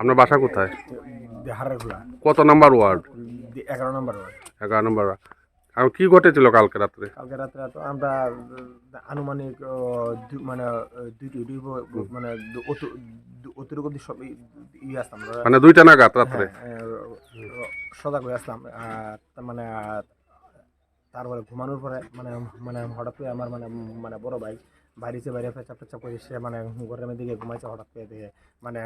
আপনার বাসা কোথায়? কত নাম্বার ওয়ার্ড? এগারো নাম্বার ওয়ার্ড। এগারো নম্বর ওয়ার্ড। আর কি ঘটেছিল কালকে রাত্রে? কালকে রাত্রে তো আমরা আনুমানিক মানে দুই মানে অতিরিক্ত অব্দি সব ই- ই আসতাম। আমরা। মানে দুইটা নাগাদ রাত্রে? হ্যাঁ, সজাগ হয়ে আসলাম মানে তারপরে ঘুমানোর পরে মানে মানে হঠাৎ করে আমার মানে মানে বড় ভাই বাইরেছে বাইরে পেঁচাপ পেঁচাপ করে সে মানে ঘরের দিকে ঘুমাইছে হঠাৎ করে দেখে মানে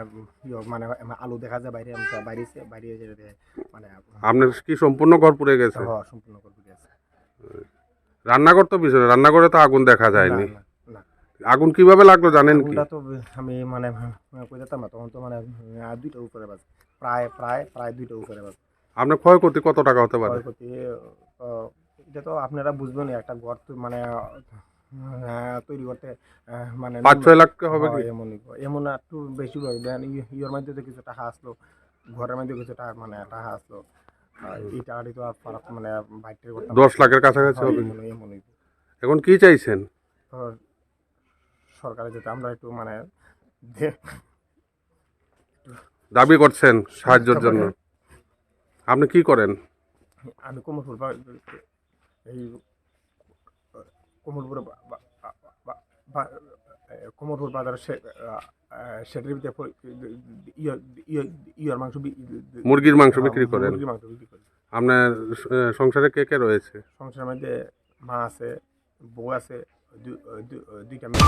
ইয়ে, মানে আলু দেখা যায় বাইরে আমি বাইরেছে বাইরে এসে দেখে মানে আপনার কি সম্পূর্ণ ঘর পুড়ে গেছে? হওয়া সম্পূর্ণ করবে গেছে। রান্নাঘর তো পিছনে রান্নাঘরে তো আগুন দেখা যায়নি। আগুন কীভাবে লাগল জানেন কি? তো আমি মানে কই যেতাম না তখন তো মানে আহ, দুইটার উপরে বাজে প্রায় প্রায় প্রায় দুইটার উপরে বাজে। আপনার ক্ষয়ক্ষতি কত টাকা হতে পারে? ক্ষয়ক্ষতি এটা তো আপনারা বুঝবেন একটা ঘর তো মানে তৈরি করতে মানে পাঁচ ছয় লাখ হবে কি? এমনই এমন একটু বেশি হবে। দেন ইয়ের মধ্যে তো কিছু টাকা আসলো ঘরের মধ্যে কিছু টাকা মানে টাকা আসলো। এই টাকাটি তো আর ফারাক মানে বাইটের করতাম দশ লাখের কাছাকাছি হবে? এমনই এখন কি চাইছেন? সরকারে যেটা আমরা একটু মানে দাবি করছেন সাহায্যের জন্য। আপনি কি করেন? আমি কোমরপুর এই কোমরপুর কোমরপুর বাজার সেটের ভিতরে ইয়ে- ইয়ে- ইয়ের মাংস মুরগির মাংস বিক্রি করেন? মুরগির মাংস বিক্রি করে আপনার সংসারে কে কে রয়েছে? সংসারের মধ্যে মা আছে বউ আছে দুইটা মেয়ে।